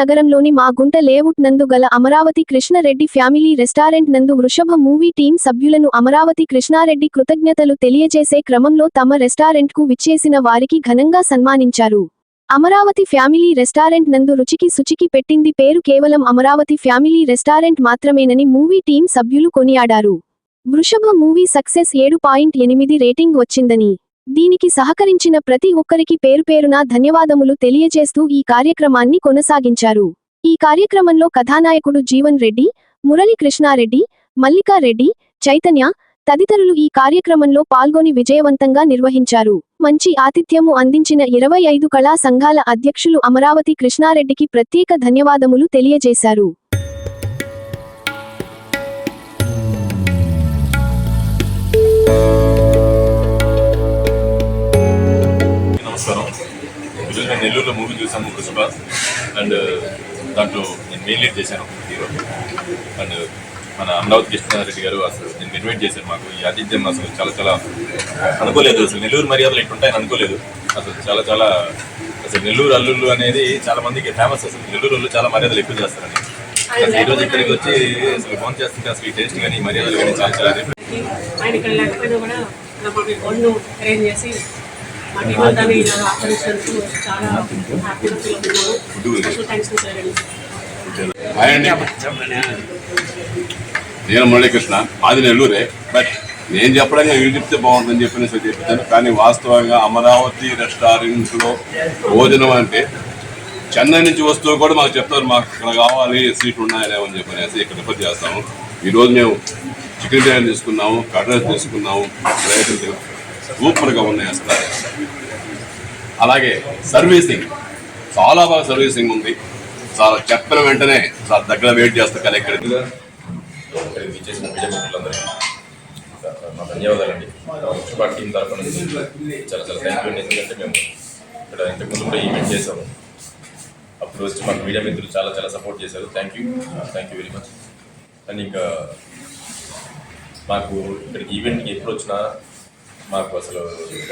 నగరంలోని మా గుంట లేఅవుట్ నందు గల అమరావతి కృష్ణారెడ్డి ఫ్యామిలీ రెస్టారెంట్ నందు వృషభ మూవీ టీం సభ్యులను అమరావతి కృష్ణారెడ్డి కృతజ్ఞతలు తెలియజేసే క్రమంలో తమ రెస్టారెంట్కు విచ్చేసిన వారికి ఘనంగా సన్మానించారు. అమరావతి ఫ్యామిలీ రెస్టారెంట్ నందు రుచికి శుచికి పెట్టింది పేరు కేవలం అమరావతి ఫ్యామిలీ రెస్టారెంట్ మాత్రమేనని మూవీ టీం సభ్యులు కొనియాడారు. వృషభ మూవీ సక్సెస్ ఏడు పాయింట్ ఎనిమిది రేటింగ్ వచ్చిందని దీనికి సహకరించిన ప్రతి ఒక్కరికి పేరు పేరున ధన్యవాదములు తెలియజేస్తూ ఈ కార్యక్రమాన్ని కొనసాగించారు. ఈ కార్యక్రమంలో కథానాయకుడు జీవన్ రెడ్డి మురళీ కృష్ణారెడ్డి మల్లికారెడ్డి చైతన్య తదితరులు ఈ కార్యక్రమంలో పాల్గొని విజయవంతంగా నిర్వహించారు. మంచి ఆతిథ్యము అందించిన ఇరవై ఐదు కళా సంఘాల అధ్యక్షులు అమరావతి కృష్ణారెడ్డికి ప్రత్యేక ధన్యవాదములు తెలియజేశారు. ఈరోజు నేను నెల్లూరులో మూవీ చూసాను పుష్ప అండ్ దాంట్లో నేను మెయిన్ లీడ్ చేశాను హీరో అండ్ మన అమరావతి కృష్ణారెడ్డి గారు అసలు నేను ఇన్వైట్ చేశాను మాకు. ఈ ఆతిథ్యం అసలు చాలా చాలా అనుకోలేదు. అసలు నెల్లూరు మర్యాదలు ఇట్లుంటాయని అనుకోలేదు. అసలు చాలా చాలా అసలు నెల్లూరు అల్లుళ్ళు అనేది చాలా మందికి ఫేమస్ అసలు. నెల్లూరు వాళ్ళు చాలా మర్యాదలు ఎక్కువ చేస్తారని. అసలు ఈరోజు ఇక్కడికి వచ్చి అసలు ఫోన్ చేస్తుంటే అసలు ఈ టేస్ట్ కానీ ఈ మర్యాదలు కానీ చాలా చాలా different. ఆయన ఇక్కడ లేకపోయినా కూడా మాకు ఫోన్ను అరేంజ్ చేసి ఇలా చాలా హ్యాపీగా ఫీల్ థ్యాంక్స్ సార్ అండి. నేను మురళీకృష్ణ. మాది నెల్లూరే బట్ నేను చెప్పడానికి వీళ్ళు చెప్తే బాగుంటుందని చెప్పి చెప్తాను. కానీ వాస్తవంగా అమరావతి రెస్టారెంట్లో భోజనం అంటే చెన్నై నుంచి వస్తువు కూడా మాకు చెప్తారు. మాకు ఇక్కడ కావాలి సీట్లు ఉన్నాయని అని చెప్పనేసి ఇక్కడ రిఫర్ చేస్తాము. ఈరోజు మేము చికెన్ బిర్యానీ తీసుకున్నాము కర్రీ తీసుకున్నాము రైతులు సూపర్గా ఉన్నాయి అసలు అలాగే సర్వీసింగ్. చాలా బాగా సర్వీసింగ్ ఉంది. చాలా చెప్పిన వెంటనే చాలా దగ్గర వెయిట్ చేస్తా కలెక్టర్. ఇచ్చేసిన మీడియా మా ధన్యవాదాలండి. పుష్ప టీం తరఫున నుంచి చాలా చాలా థ్యాంక్ యూ ఎందుకంటే మేము ఇక్కడ ఇంతకుముందు కూడా ఈవెంట్ చేసాము అప్పుడు వచ్చి మాకు మీడియా మిత్రులు చాలా చాలా సపోర్ట్ చేశారు. Thank you thank you very much and ఇంకా మాకు ఇక్కడికి ఈవెంట్కి ఎప్పుడు వచ్చినా మాకు అసలు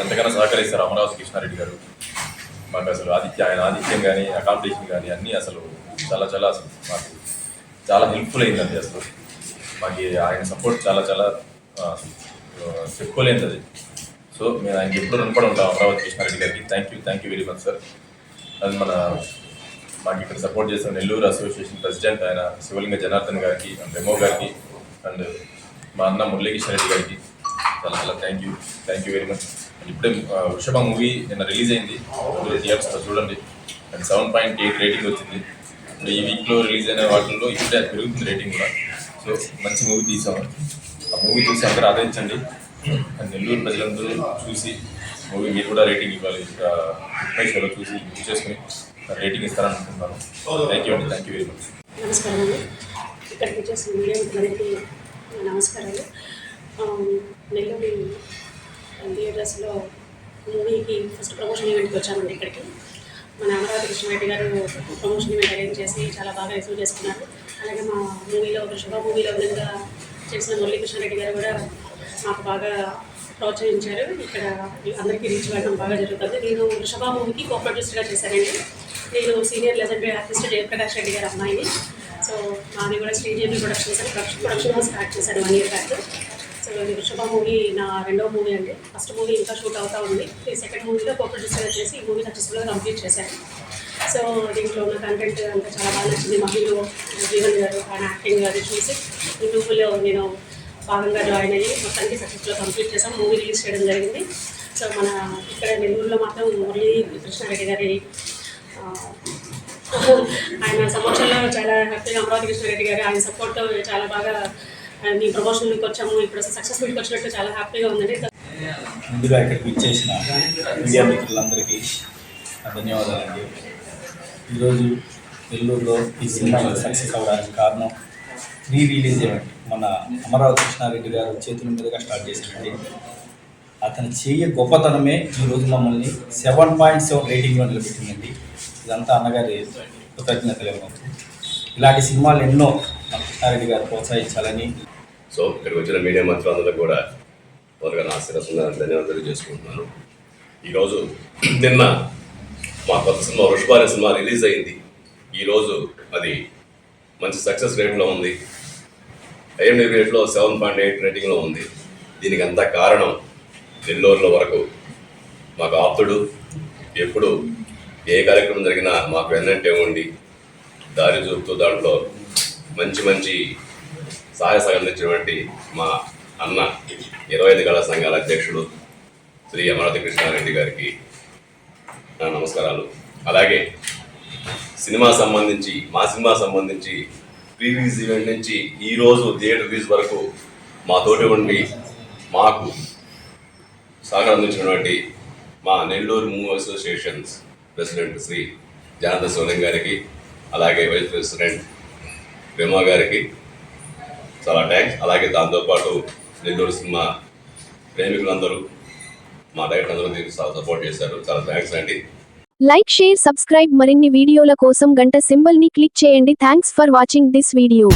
ఎంతగానో సహకరిస్తారు అమరావతి కృష్ణారెడ్డి గారు. మాకు అసలు ఆదిత్య ఆయన ఆదిత్యం కానీ అకామిడేషన్ కానీ అన్నీ అసలు చాలా చాలా అసలు మాకు చాలా హెల్ప్ఫుల్ అయిందండి అసలు. మాకు ఆయన సపోర్ట్ చాలా చాలా ఆ, చెప్పుకోలేనిది. అది సో మేము ఆయనకి ఎప్పుడు రుణపడి ఉంటాం అమరావతి కృష్ణారెడ్డి గారికి. Thank you thank you very much sir అది మన మాకు ఇక్కడ సపోర్ట్ చేసిన నెల్లూరు అసోసియేషన్ ప్రెసిడెంట్ ఆయన శివలింగ జనార్దన్ గారికి అండ్ రెమో గారికి అండ్ మా అన్న మురళీకృష్ణ రెడ్డి గారికి. చాలా చాలా thank you thank you very much ఇప్పుడే వృషభ మూవీ నిన్న రిలీజ్ అయింది. థియేటర్స్లో చూడండి. And seven point eight rating వచ్చింది. ఇప్పుడు ఈ వీక్లో రిలీజ్ అయిన వాటిల్లో ఇప్పుడే పెరుగుతుంది రేటింగ్ కూడా. సో మంచి మూవీ తీసాము. ఆ మూవీ చూసి అందరూ ఆదరించండి. అండ్ నెల్లూరు ప్రజలందరూ చూసి మూవీ మీరు కూడా రేటింగ్ ఇవ్వాలి. ముప్పై షోలో చూసి బుక్ చేసుకుని రేటింగ్ ఇస్తారని అనుకుంటున్నాను. థ్యాంక్ యూ అండి. థ్యాంక్ యూ వెరీ మచ్ నమస్కారం అండి. ఇక్కడికి మీడియా నమస్కారాలు. నెల్లూరు థియేటర్స్లో మూవీకి ఫస్ట్ ప్రమోషన్ ఈవెంట్కి వచ్చామండి ఇక్కడికి. మన అమరావతి కృష్ణారెడ్డి గారు ప్రమోషన్ ఈవెంట్ అరేంజ్ చేసి చాలా బాగా రిసీవ్ చేసుకున్నారు. అలాగే మా మూవీలో శుభ మూవీలో విధంగా చేసిన మురళీ కృష్ణారెడ్డి గారు కూడా మాకు బాగా ప్రోత్సహించారు. ఇక్కడ అందరికీ రీచ్ అవ్వడం బాగా జరుగుతుంది. నేను వృషభ మూవీకి కో ప్రొడ్యూసర్గా చేశానండి. నేను senior legendary artist Jayaprakash Reddy గారి అమ్మాయిని. సో మాది కూడా Sridevi productions production production start చేశాను వన్ ఇయర్ బ్యాక్ అసలు ఇది వృషభ మూవీ నా రెండవ మూవీ అండి. ఫస్ట్ మూవీ ఇంకా షూట్ అవుతా ఉంది. ఈ సెకండ్ మూవీలో కో ప్రొడ్యూసర్ చేసి ఈ మూవీ సక్సెస్ఫుల్గా కంప్లీట్ చేశాను సో దీంట్లో ఉన్న కంటెంట్ అంతా చాలా బాగా నచ్చింది. మా హీరో జీవన్ గారు ఆయన యాక్టింగ్ అది చూసి ఈ మూవీలో నేను భాగంగా జాయిన్ అయ్యి మొత్తానికి సక్సెస్ఫుల్గా కంప్లీట్ చేసాం మూవీ రిలీజ్ చేయడం జరిగింది. సో మన ఇక్కడ నెల్లూరులో మాత్రం మురళీ కృష్ణారెడ్డి గారి ఆయన సమక్షంలో చాలా హ్యాపీగా అమరావతి కృష్ణారెడ్డి గారు ఆయన సపోర్ట్ చాలా బాగా మీ ప్రమోషన్లోకి వచ్చాము ఇప్పుడు సక్సెస్ మీట్కి వచ్చినట్టు చాలా హ్యాపీగా ఉందండి. ముందుగా ఇక్కడికి ఇచ్చేసిన మీడియా మిత్రులందరికీ ధన్యవాదాలండి. ఈరోజు నెల్లూరులో ఈ సినిమా సక్సెస్ అవ్వడానికి కారణం ప్రీ రిలీజ్ ఈవెంట్. మన అమరావతి కృష్ణారెడ్డి గారు చేతుల మీదుగా స్టార్ట్ చేశారండి. అతను చేయ గొప్పతనమే ఈరోజు మమ్మల్ని సెవెన్ పాయింట్ సెవెన్ రేటింగ్లో నిలబెట్టిందండి. ఇదంతా అన్నగారి కృతజ్ఞతలు ఇలాంటి సినిమాలు ఎన్నో మన కృష్ణారెడ్డి గారు ప్రోత్సహించాలని సో ఇక్కడికి వచ్చిన మీడియా మంత్రులందరూ కూడా మొదలుగా నా శిరస్సున్న ధన్యవాదాలు చేసుకుంటున్నాను. ఈరోజు నిన్న మా కొత్త సినిమా వృషభార సినిమా రిలీజ్ అయింది. ఈరోజు అది మంచి సక్సెస్ రేట్లో ఉంది. ఐఎండి రేట్లో సెవెన్ పాయింట్ ఎయిట్ రేటింగ్లో ఉంది. దీనికి అంతా కారణం నెల్లూరులో వరకు మాకు ఆప్తుడు ఎప్పుడు ఏ కార్యక్రమం జరిగినా మాకు వెన్నంటే ఉండి దారి చూపుతూ దాంట్లో మంచి మంచి సహాయ సహకరించినటువంటి మా అన్న ఇరవై ఐదు కళా సంఘాల అధ్యక్షుడు శ్రీ అమరావతి కృష్ణారెడ్డి గారికి నా నమస్కారాలు. అలాగే సినిమా సంబంధించి మా సినిమా సంబంధించి ప్రీ రిలీజ్ ఈవెంట్ నుంచి ఈరోజు థియేటర్ రిలీజ్ వరకు మా తోటి ఉండి మాకు సహకారం అందించినటువంటి మా Nellore move associations president Shri Janardhan Solam గారికి అలాగే వైస్ ప్రెసిడెంట్ ప్రేమ గారికి చాలా థ్యాంక్స్ అలాగే దాంతోపాటు నెల్లూరు సినిమా ప్రేమికులందరూ మా డైరెక్టర్ అందరూ దీనికి చాలా సపోర్ట్ చేశారు. చాలా థ్యాంక్స్ అండి. లైక్ షేర్ సబ్స్క్రైబ్ మరిన్ని వీడియోల కోసం గంట సింబల్ని క్లిక్ చేయండి. Thanks for watching this video